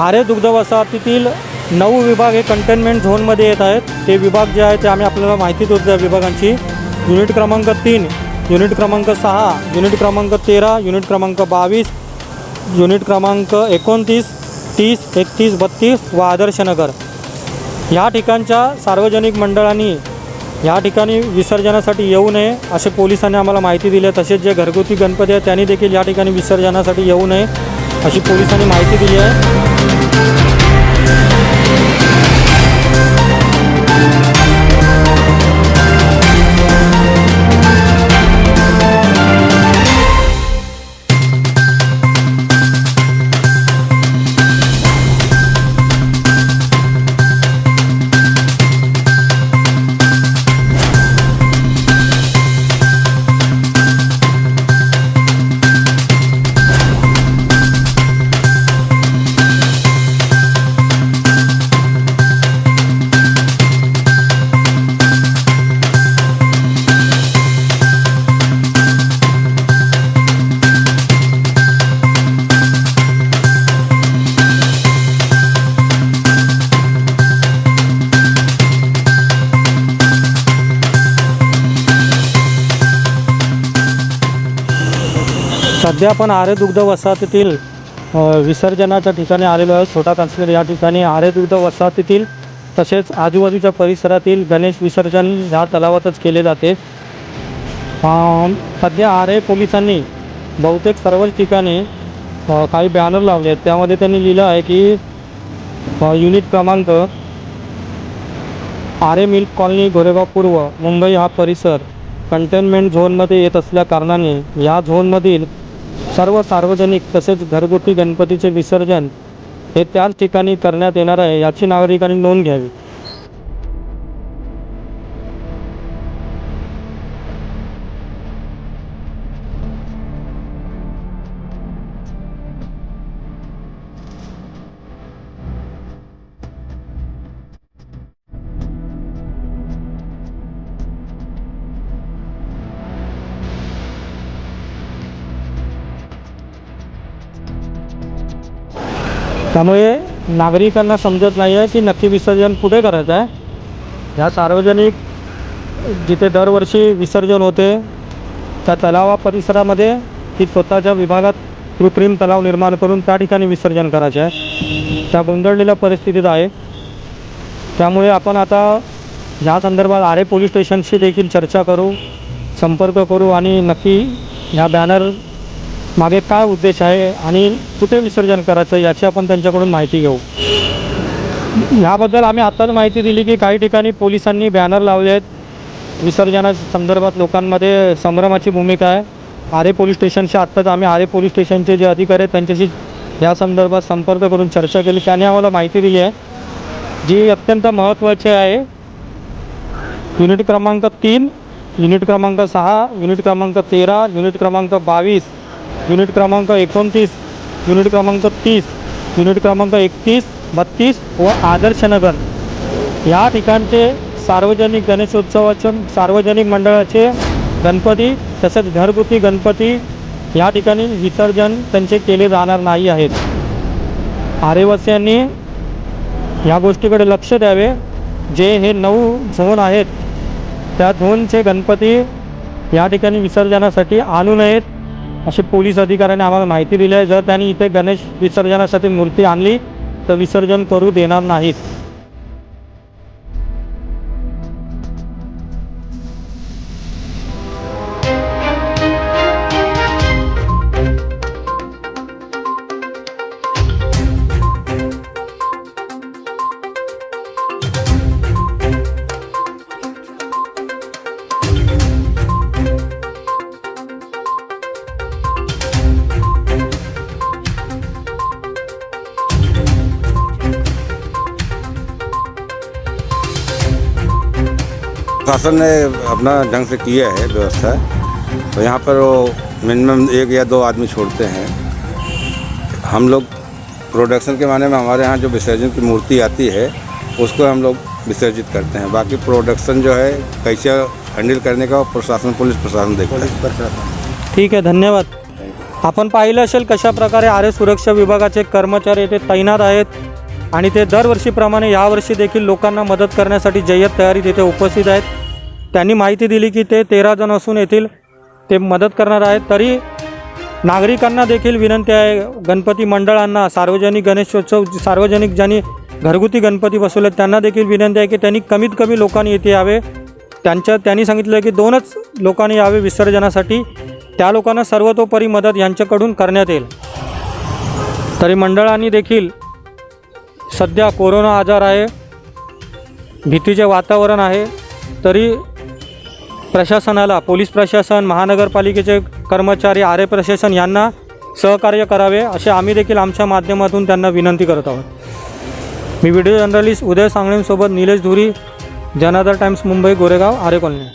आरे दुग्ध वसाहतीतील नऊ विभाग हे कंटेनमेंट झोनमध्ये येत आहेत. ते विभाग जे आहे ते आम्ही आपल्याला माहिती देतो त्या विभागांची. युनिट क्रमांक तीन युनिट क्रमांक सहा युनिट क्रमांक तेरा युनिट क्रमांक बावीस युनिट क्रमांक एकोणतीस तीस एकतीस बत्तीस व आदर्शनगर या ठिकाणच्या सार्वजनिक मंडळांनी या ठिकाणी विसर्जनासाठी येऊ नये असे पोलिसांनी आम्हाला माहिती दिली आहे. तसेच जे घरगुती गणपती आहेत त्यांनी देखील या ठिकाणी विसर्जनासाठी येऊ नये अशी पोलिसांनी माहिती दिली आहे. Thank you. सध्या आपण आरे दुग्ध वसाहतीतील विसर्जनाच्या ठिकाणी आलेलो आहोत छोटा कांसलेर या ठिकाणी आरे दुग्ध वसाहतीतील तसेच आजूबाजूच्या परिसरातील गणेश विसर्जन ह्या तलावातच केले जाते. सध्या आरे पोलिसांनी बहुतेक सर्वच ठिकाणी काही बॅनर लावले आहेत. त्यामध्ये त्यांनी लिहिलं आहे की युनिट क्रमांक आरे मिल्क कॉलनी गोरेगाव पूर्व मुंबई हा परिसर कंटेनमेंट झोनमध्ये येत असल्या कारणाने या झोनमधील सर्व सार्वजनिक तसेच घरगुती गणपतीचे विसर्जन हे त्याच ठिकाणी करण्यात येणार आहे याची नागरिकांनी नोंद घ्यावी. त्यामुळे नागरिकांना समजत नाही आहे की नक्की विसर्जन कुठे करायचं आहे. ह्या सार्वजनिक जिथे दरवर्षी विसर्जन होते त्या तलावा परिसरामध्ये ती स्वतःच्या विभागात कृत्रिम तलाव निर्माण करून त्या ठिकाणी विसर्जन करायचे आहे. त्या गोंधळलेल्या परिस्थितीत आहे. त्यामुळे आपण आता या संदर्भात आरे पोलीस स्टेशनशी देखील चर्चा करू संपर्क करू आणि नक्की ह्या बॅनर मागे काय उद्देश आहे आणि कुठे विसर्जन करायचं याची आपण त्यांच्याकडून माहिती घेऊ. याबद्दल आम्ही आत्ताच माहिती दिली की काही ठिकाणी पोलिसांनी बॅनर लावले आहेत. विसर्जना संदर्भात लोकांमध्ये संभ्रमाची भूमिका आहे. आरे पोलीस स्टेशनशी आत्ताच आम्ही आरे पोलीस स्टेशनचे जे अधिकारी आहेत त्यांच्याशी या संदर्भात संपर्क करून चर्चा केली. त्याने आम्हाला माहिती दिली आहे. जी अत्यंत महत्त्वाची आहे युनिट क्रमांक तीन युनिट क्रमांक सहा युनिट क्रमांक तेरा युनिट क्रमांक बावीस युनिट क्रमांक एकोणतीस युनिट क्रमांक तीस युनिट क्रमांक एकतीस बत्तीस व आदर्शनगर या ठिकाणचे सार्वजनिक गणेशोत्सवाचे सार्वजनिक मंडळाचे गणपती तसेच घरगुती गणपती या ठिकाणी विसर्जन त्यांचे केले जाणार नाही आहेत. आरेवासियांनी या गोष्टीकडे लक्ष द्यावे. जे हे नऊ झोन आहेत त्या झोनचे गणपती या ठिकाणी विसर्जनासाठी आणू नयेत. असे पोलीस अधिकाऱ्यांनी आम्हाला माहिती दिली आहे. जर त्यांनी इथे गणेश विसर्जनासाठी मूर्ती आणली तर विसर्जन करू देणार नाहीत. शासन ने अपना ढंग से किया है व्यवस्था। तो यहाँ पर वो मिनिमम एक या दो आदमी छोड़ते हैं। हम लोग प्रोडक्शन के माने में हमारे यहाँ जो विसर्जन की मूर्ति आती है उसको हम लोग विसर्जित करते हैं। बाकी प्रोडक्शन जो है कैसे हैंडल करने का वो प्रशासन पुलिस प्रशासन देखता है। ठीक आहे धन्यवाद। आपण पाहिलं असेल कशा प्रकारे आरे सुरक्षा विभागाचे कर्मचारी येथे तैनात आहेत आणि ते दरवर्षीप्रमाणे यावर्षी देखील लोकांना मदत करण्यासाठी जय्यत तयारीत येथे उपस्थित आहेत. त्यांनी माहिती दिली की ते तेरा जण असून येथील ते मदत करणार आहेत. तरी नागरिकांना देखील विनंती आहे गणपती मंडळांना सार्वजनिक गणेशोत्सव सार्वजनिक ज्यांनी घरगुती गणपती बसवले त्यांना देखील विनंती आहे की त्यांनी कमीत कमी लोकांनी येथे यावे. त्यांच्या त्यांनी सांगितलं की दोनच लोकांनी यावे विसर्जनासाठी. त्या लोकांना सर्वतोपरी मदत यांच्याकडून करण्यात येईल. तरी मंडळांनी देखील सध्या कोरोना आजार आहे. भीतीचे वातावरण आहे. तरी प्रशासनाला पोलीस प्रशासन महानगरपालिकेचे कर्मचारी आरे प्रशासन यांना सहकार्य करावे असे आम्ही देखील आमच्या माध्यमातून त्यांना विनंती करत आहोत. मी व्हिडिओ जर्नलिस्ट उदय सांगणेंसोबत निलेश धुरी जनादर टाइम्स मुंबई गोरेगाव आरे कॉलनी.